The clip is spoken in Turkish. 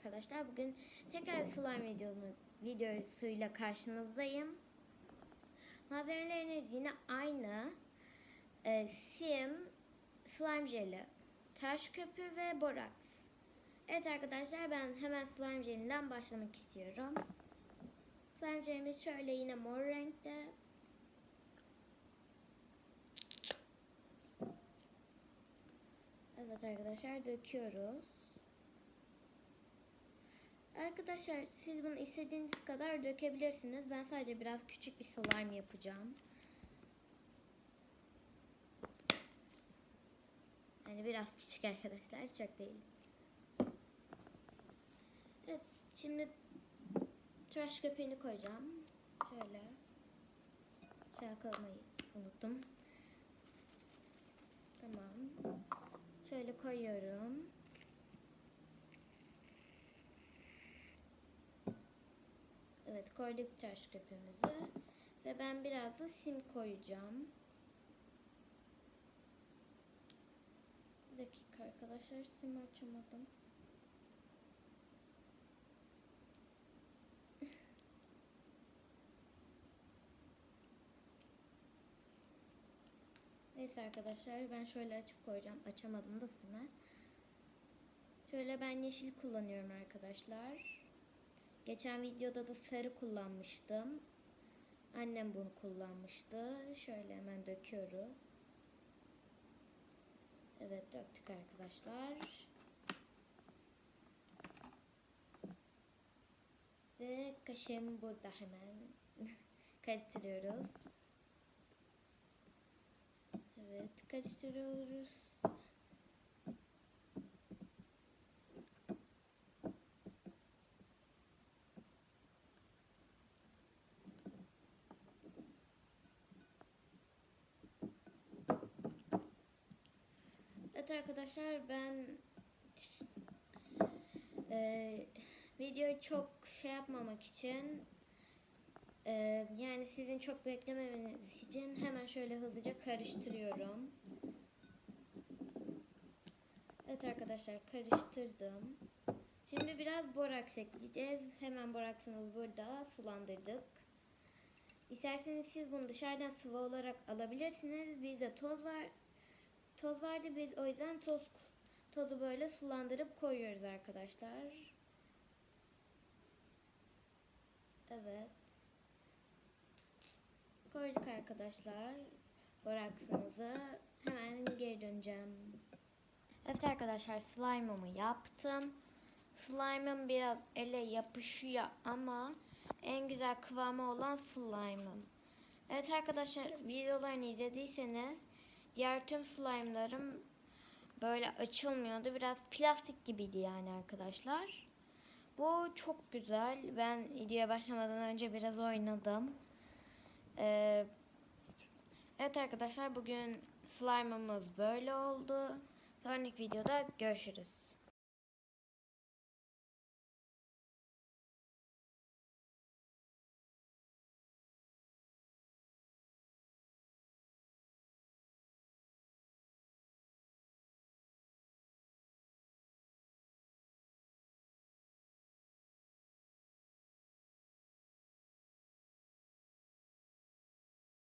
arkadaşlar. Bugün tekrar slime videonu, videosuyla karşınızdayım. Malzemeleriniz yine aynı. Ee, sim, slime jeli, taş köpüğü ve boraks. Evet arkadaşlar ben hemen slime jelinden başlamak istiyorum. Slime jelimiz şöyle yine mor renkte. Evet arkadaşlar döküyoruz. Arkadaşlar siz bunu istediğiniz kadar dökebilirsiniz. Ben sadece biraz küçük bir slime yapacağım. Yani biraz küçük arkadaşlar. Çok değil. Evet. Şimdi tıraş köpeğini koyacağım. Şöyle. Şarkılamayı unuttum. Tamam. Şöyle koyuyorum. Evet koyduk taş köpüğümüzü. Ve ben biraz da sim koyacağım. Bir dakika arkadaşlar sim açamadım. Neyse arkadaşlar ben şöyle açıp koyacağım. Açamadım da sime. Şöyle ben yeşil kullanıyorum arkadaşlar. Geçen videoda da sarı kullanmıştım. Annem bunu kullanmıştı. Şöyle hemen döküyoruz. Evet döktük arkadaşlar. Ve kaşığım burada hemen karıştırıyoruz. Evet karıştırıyoruz. Evet arkadaşlar ben e, videoyu çok şey yapmamak için e, yani sizin çok beklememeniz için hemen şöyle hızlıca karıştırıyorum. Evet arkadaşlar karıştırdım. Şimdi biraz boraks ekleyeceğiz. Hemen boraksımız burada sulandırdık. İsterseniz siz bunu dışarıdan sıvı olarak alabilirsiniz. Bizde toz var. Toz vardı biz o yüzden toz tozu böyle sulandırıp koyuyoruz arkadaşlar. Evet. Koyduk arkadaşlar. Boraksımızı hemen geri döneceğim. Evet arkadaşlar slime'ımı yaptım. Slime'ım biraz ele yapışıyor ama en güzel kıvamı olan slime'ım. Evet arkadaşlar videolarını izlediyseniz diğer tüm slime'larım böyle açılmıyordu. Biraz plastik gibiydi yani arkadaşlar. Bu çok güzel. Ben videoya başlamadan önce biraz oynadım. Ee, evet arkadaşlar bugün slime'ımız böyle oldu. Sonraki videoda görüşürüz.